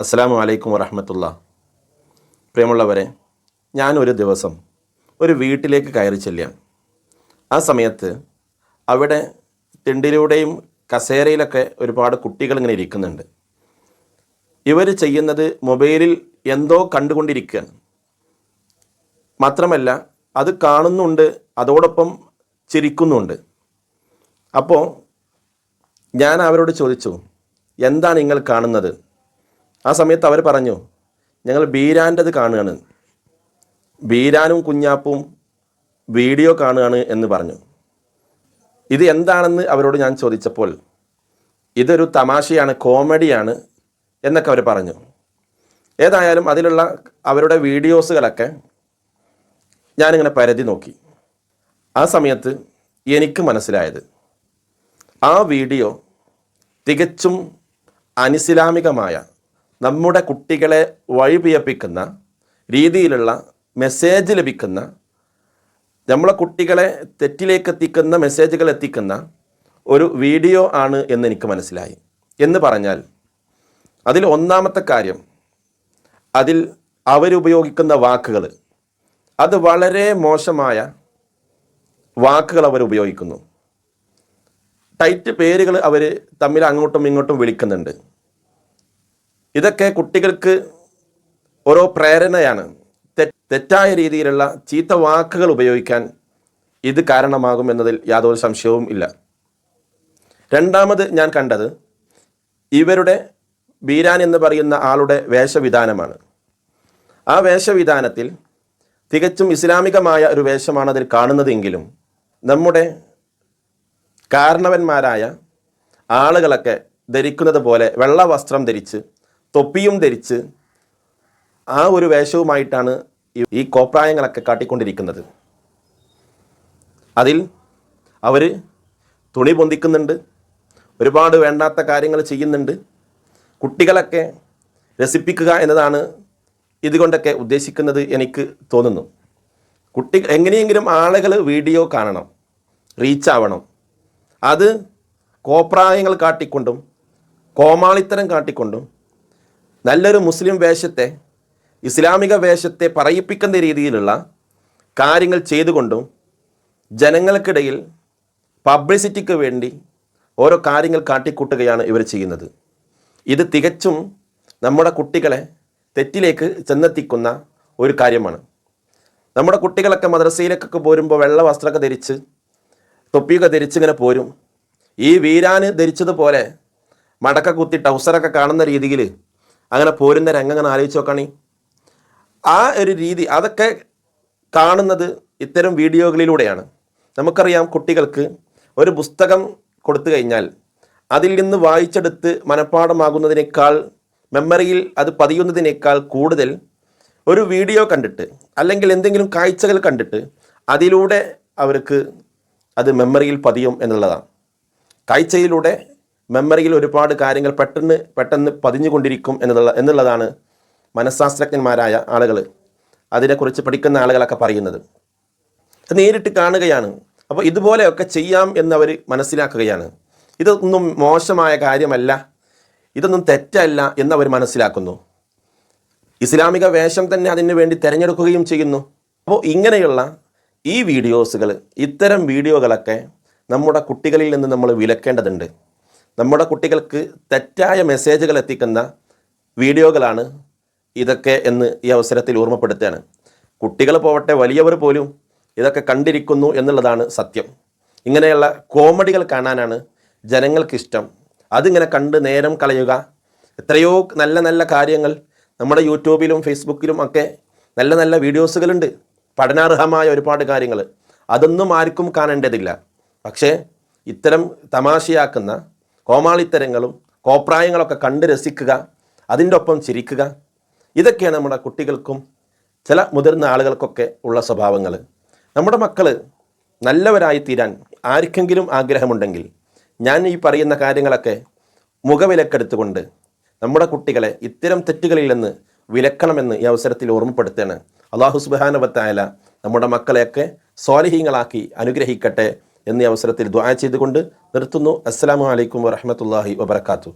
അസ്സാം വലൈക്കും വറഹമത്തുള്ള. പ്രിയമുള്ളവരെ ഞാൻ ഒരു ദിവസം ഒരു വീട്ടിലേക്ക് കയറി ചെല്ലുകയാണ്. ആ സമയത്ത് അവിടെ തിണ്ടിലൂടെയും കസേരയിലൊക്കെ ഒരുപാട് കുട്ടികൾ ഇങ്ങനെ ഇരിക്കുന്നുണ്ട്. ഇവർ ചെയ്യുന്നത് മൊബൈലിൽ എന്തോ കണ്ടുകൊണ്ടിരിക്കുകയാണ്. മാത്രമല്ല അത് കാണുന്നുണ്ട് അതോടൊപ്പം ചിരിക്കുന്നുണ്ട്. അപ്പോൾ ഞാൻ അവരോട് ചോദിച്ചു എന്താണ് നിങ്ങൾ കാണുന്നത്? ആ സമയത്ത് അവർ പറഞ്ഞു ഞങ്ങൾ ബീരാന്റെത് കാണുകയാണ്. ബീരാനും കുഞ്ഞാപ്പും വീഡിയോ കാണുകയാണ് എന്ന് പറഞ്ഞു. ഇത് എന്താണെന്ന് അവരോട് ഞാൻ ചോദിച്ചപ്പോൾ ഇതൊരു തമാശയാണ് കോമഡിയാണ് എന്നൊക്കെ അവർ പറഞ്ഞു. ഏതായാലും അതിലുള്ള അവരുടെ വീഡിയോസുകളൊക്കെ ഞാനിങ്ങനെ പരതി നോക്കി. ആ സമയത്ത് എനിക്ക് മനസ്സിലായത് ആ വീഡിയോ തികച്ചും അനിസ്ലാമികമായ നമ്മുടെ കുട്ടികളെ വഴിപിയപ്പിക്കുന്ന രീതിയിലുള്ള മെസ്സേജ് ലഭിക്കുന്ന നമ്മളെ കുട്ടികളെ തെറ്റിലേക്ക് എത്തിക്കുന്ന മെസ്സേജുകൾ എത്തിക്കുന്ന ഒരു വീഡിയോ ആണ് എന്ന് എനിക്ക് മനസ്സിലായി. എന്ന് പറഞ്ഞാൽ അതിൽ ഒന്നാമത്തെ കാര്യം അതിൽ അവരുപയോഗിക്കുന്ന വാക്കുകൾ അത് വളരെ മോശമായ വാക്കുകൾ അവർ ഉപയോഗിക്കുന്നു. ടൈറ്റ് പേരുകൾ അവർ തമ്മിൽ അങ്ങോട്ടും ഇങ്ങോട്ടും വിളിക്കുന്നുണ്ട്. ഇതൊക്കെ കുട്ടികൾക്ക് ഓരോ പ്രേരണയാണ്. തെറ്റായ രീതിയിലുള്ള ചീത്ത വാക്കുകൾ ഉപയോഗിക്കാൻ ഇത് കാരണമാകും എന്നതിൽ യാതൊരു സംശയവും ഇല്ല. രണ്ടാമത് ഞാൻ കണ്ടത് ഇവരുടെ ബീരാൻ എന്ന് പറയുന്ന ആളുടെ വേഷവിധാനമാണ്. ആ വേഷവിധാനത്തിൽ തികച്ചും ഇസ്ലാമികമായ ഒരു വേഷമാണ് അതിൽ കാണുന്നതെങ്കിലും നമ്മുടെ കാരണവന്മാരായ ആളുകളൊക്കെ ധരിക്കുന്നത് പോലെ വെള്ള വസ്ത്രം ധരിച്ച് തൊപ്പിയും ധരിച്ച് ആ ഒരു വേഷവുമായിട്ടാണ് ഈ- കോപ്രായങ്ങളൊക്കെ കാട്ടിക്കൊണ്ടിരിക്കുന്നത്. അതിൽ അവർ തുണി പൊന്തിക്കുന്നുണ്ട് ഒരുപാട് വേണ്ടാത്ത കാര്യങ്ങൾ ചെയ്യുന്നുണ്ട്. കുട്ടികളൊക്കെ രസിപ്പിക്കുക എന്നതാണ് ഇതുകൊണ്ടൊക്കെ ഉദ്ദേശിക്കുന്നത് എനിക്ക് തോന്നുന്നു. കുട്ടി എങ്ങനെയെങ്കിലും ആളുകൾ വീഡിയോ കാണണം റീച്ചാവണം അത് കോപ്രായങ്ങൾ കാട്ടിക്കൊണ്ടും കോമാളിത്തരം കാട്ടിക്കൊണ്ടും നല്ലൊരു മുസ്ലിം വേഷത്തെ ഇസ്ലാമിക വേഷത്തെ പറയിപ്പിക്കുന്ന രീതിയിലുള്ള കാര്യങ്ങൾ ചെയ്തുകൊണ്ടും ജനങ്ങൾക്കിടയിൽ പബ്ലിസിറ്റിക്ക് വേണ്ടി ഓരോ കാര്യങ്ങൾ കാട്ടിക്കൂട്ടുകയാണ് ഇവർ ചെയ്യുന്നത്. ഇത് തികച്ചും നമ്മുടെ കുട്ടികളെ തെറ്റിലേക്ക് ചെന്നെത്തിക്കുന്ന ഒരു കാര്യമാണ്. നമ്മുടെ കുട്ടികളൊക്കെ മദ്രസയിലേക്കൊക്കെ പോരുമ്പോൾ വെള്ള വസ്ത്രമൊക്കെ ധരിച്ച് തൊപ്പിയൊക്കെ ധരിച്ചിങ്ങനെ പോരും. ഈ വീരാന് ധരിച്ചതുപോലെ മടക്ക കുത്തി ടൗസറൊക്കെ കാണുന്ന രീതിയിൽ അങ്ങനെ പോരുന്ന രംഗം അങ്ങനെ ആലോചിച്ച് നോക്കണേ. ആ ഒരു രീതി അതൊക്കെ കാണുന്നത് ഇത്തരം വീഡിയോകളിലൂടെയാണ്. നമുക്കറിയാം കുട്ടികൾക്ക് ഒരു പുസ്തകം കൊടുത്തു കഴിഞ്ഞാൽ അതിൽ നിന്ന് വായിച്ചെടുത്ത് മനഃപ്പാടമാകുന്നതിനേക്കാൾ മെമ്മറിയിൽ അത് പതിയുന്നതിനേക്കാൾ കൂടുതൽ ഒരു വീഡിയോ കണ്ടിട്ട് അല്ലെങ്കിൽ എന്തെങ്കിലും കാഴ്ചകൾ കണ്ടിട്ട് അതിലൂടെ അവർക്ക് അത് മെമ്മറിയിൽ പതിയും എന്നുള്ളതാണ്. കാഴ്ചയിലൂടെ മെമ്മറിയിൽ ഒരുപാട് കാര്യങ്ങൾ പെട്ടെന്ന് പെട്ടെന്ന് പതിഞ്ഞുകൊണ്ടിരിക്കും എന്നുള്ള എന്നുള്ളതാണ് മനഃശാസ്ത്രജ്ഞന്മാരായ ആളുകൾ അതിനെക്കുറിച്ച് പഠിക്കുന്ന ആളുകളൊക്കെ പറയുന്നത്. നേരിട്ട് കാണുകയാണ്. അപ്പോൾ ഇതുപോലെയൊക്കെ ചെയ്യാം എന്നവർ മനസ്സിലാക്കുകയാണ്. ഇതൊന്നും മോശമായ കാര്യമല്ല. ഇതൊന്നും തെറ്റല്ല എന്നവർ മനസ്സിലാക്കുന്നു. ഇസ്ലാമിക വേഷം തന്നെ അതിനു വേണ്ടി തിരഞ്ഞെടുക്കുകയും ചെയ്യുന്നു. അപ്പോൾ ഇങ്ങനെയുള്ള ഈ വീഡിയോസുകൾ ഇത്തരം വീഡിയോകളൊക്കെ നമ്മുടെ കുട്ടികളിൽ നിന്ന് നമ്മൾ വിലക്കേണ്ടതുണ്ട്. നമ്മുടെ കുട്ടികൾക്ക് തെറ്റായ മെസ്സേജുകൾ എത്തിക്കുന്ന വീഡിയോകളാണ് ഇതൊക്കെ എന്ന് ഈ അവസരത്തിൽ ഓർമ്മപ്പെടുത്തുകയാണ്. കുട്ടികൾ പോവട്ടെ വലിയവർ പോലും ഇതൊക്കെ കണ്ടിരിക്കുന്നു എന്നുള്ളതാണ് സത്യം. ഇങ്ങനെയുള്ള കോമഡികൾ കാണാനാണ് ജനങ്ങൾക്കിഷ്ടം അതിങ്ങനെ കണ്ട് നേരം കളയുക. എത്രയോ നല്ല നല്ല കാര്യങ്ങൾ നമ്മുടെ യൂട്യൂബിലും ഫേസ്ബുക്കിലും ഒക്കെ നല്ല നല്ല വീഡിയോസുകളുണ്ട്. പഠനാർഹമായ ഒരുപാട് കാര്യങ്ങൾ. അതൊന്നും ആർക്കും കാണേണ്ടതില്ല. പക്ഷേ ഇത്തരം തമാശയാക്കുന്ന കോമാളിത്തരങ്ങളും കോപ്രായങ്ങളൊക്കെ കണ്ട് രസിക്കുക അതിന്റെ ഒപ്പം ചിരിക്കുക. ഇതൊക്കെയാണ് നമ്മുടെ കുട്ടികൾക്കും ചില മുതിർന്ന ആളുകൾക്കൊക്കെ ഉള്ള സ്വഭാവങ്ങൾ. നമ്മുടെ മക്കൾ നല്ലവരായി തീരാൻ ആർക്കെങ്കിലും ആഗ്രഹമുണ്ടെങ്കിൽ ഞാൻ ഈ പറയുന്ന കാര്യങ്ങളൊക്കെ മുഖവിലക്കെടുത്തുകൊണ്ട് നമ്മുടെ കുട്ടികളെ ഇത്തരം തെറ്റുകളിൽ നിന്ന് വിലക്കണമെന്ന് ഈ അവസരത്തിൽ ഓർമ്മപ്പെടുത്തുകയാണ്. അള്ളാഹു സുബാനവത്തായ നമ്മുടെ മക്കളെയൊക്കെ സ്വാലിഹീങ്ങളാക്കി അനുഗ്രഹിക്കട്ടെ. എന്നീ അവസരത്തിൽ ദ്വാ ചെയ്തുകൊണ്ട് നിർത്തുന്നു. അസ്സാം വലൈക്കും വറഹമത്തല്ലാഹി വബർക്കാത്തു